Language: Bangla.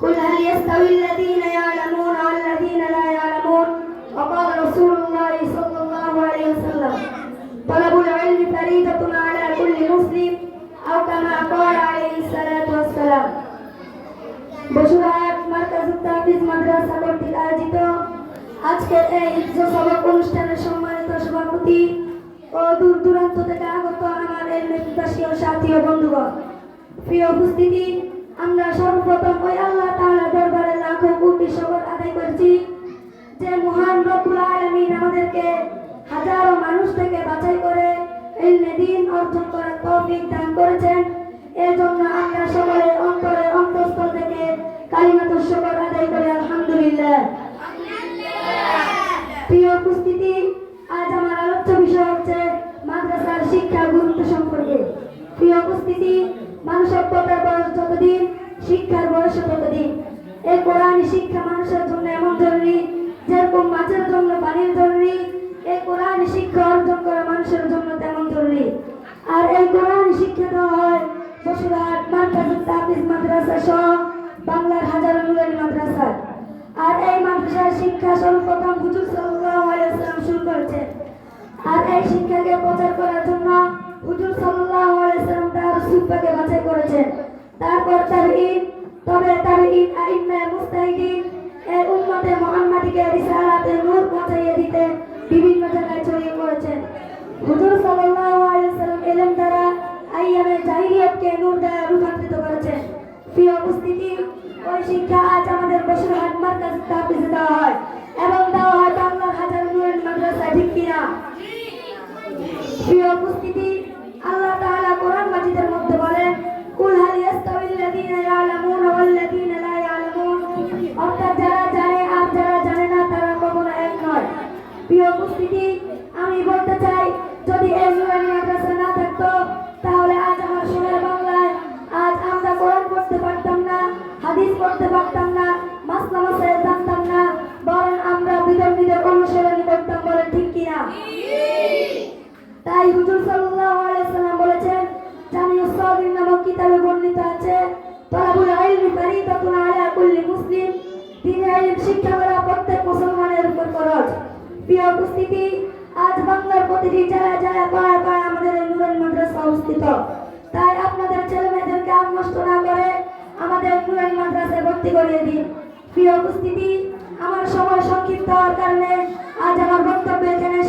قل هل يستوي الذين يعلمون والذين لا يعلمون وقال رسول الله صلى الله عليه وسلم طلب العلم فريضة على كل مسلم أو كما قال عليه الصلاة والسلام বসুরহাট মার্কাজ তাফিজ মাদ্রাসা কর্তৃক আয়োজিত আজকের এই ইজ্জ সবক অনুষ্ঠানের সম্মানিত সভাপতি ও দূর দূরান্ত থেকে আগত আমার এই মেঘবাসী ও সাথী ও বন্ধুগণ প্রিয় উপস্থিতি আমরা সর্বপ্রথম ওই আল্লাহ তাআলা দরবারে লাখো কোটি শকর আদায় করছি যে মহান রব্বুল আলামিন আমাদেরকে হাজারো মানুষ থেকে বাছাই করে ইলমে দিন অর্জন করার তৌফিক দান করেছেন। এর জন্য আমরা সকলে অন্তরে অন্তঃস্থল থেকে কালিমাতুর শকর আদায় করে, আলহামদুলিল্লাহ। প্রিয় উপস্থিতি, আজ আমার আলোচ্য বিষয় হচ্ছে মাদ্রাসার শিক্ষা গুরুত্ব সম্পর্কে। প্রিয় উপস্থিতি মানুষ সভ্যতার বয়স যতদিন, শিক্ষার বয়স ততদিন। এই কোরআন শিক্ষা মানুষের জন্য এমন জরুরি, যেরকম মাছের জন্য পানির জরুরি এই কোরআন শিক্ষা অর্জন করা মানুষের জন্য তেমন জরুরি। আর এই কোরআন শিক্ষা দেওয়া হয় বসুরহাট, মাদ্রাসা তাফিজ মাদ্রাসা সহ বাংলার হাজারো নুরানি মাদ্রাসা আর এই মাদ্রাসার শিক্ষা সর্বপ্রথম হুজুর সাল্লাল্লাহু শুরু করেছেন। আর এই শিক্ষাকে প্রচার করার জন্য তার বাছাই করেছেন। তারপর তাবিঈন তবে তাবিঈন আইম্মা মুস্তাহিদিন এই উম্মতে মুহাম্মাদিকে রিসালাতের নূর পৌঁছাইয়ে দিতে বিভিন্ন জায়গায় ছড়িয়ে পড়েছেন। হুজুর সাল্লাল্লাহু আলাইহি ওয়াসাল্লাম ইলম দ্বারা আইয়ামে জাহিলিয়াতকে নূর দ্বারা রূপান্তরিত করেছেন। প্রিয় উপস্থিতি, ওই শিক্ষা আজ আমাদের বসুরহাট মার্কাজ তাফিজে দেওয়া হয়। উপস্থিতি। আমি বলতে চাই, যদি মাদ্রাসা না থাকতো, তাহলে আজ আমার সোনার বাংলায়, আজ আমরা কোরআন পড়তে পারতাম না, হাদিস পড়তে পারতাম না মাসলা মাসাইল জানতাম না, বরং আমরা করতাম ঠিক কিনা? তাই হুজুর বলেছেন জামিউস সাবির নামক কিতাবে বর্ণিত আছে, তলাবুল ইলমি ফারিদাতুন আলা কুল্লি মুসলিম শিক্ষা করা প্রিয় উপস্থিতি, আজ বাংলার প্রতিটি জায়গায় জেলায় পাড়ায় পাড়ায় আমাদের এই নুরেন মাদ্রাসা অবস্থিত। তাই আপনাদের ছেলে মেয়েদেরকে আর না করে আমাদের নুরেন মাদ্রাসায় ভর্তি করিয়ে দিন। প্রিয় উপস্থিতি, আমার সময় সংক্ষিপ্ত হওয়ার কারণে আজ আমার বক্তব্য এখানে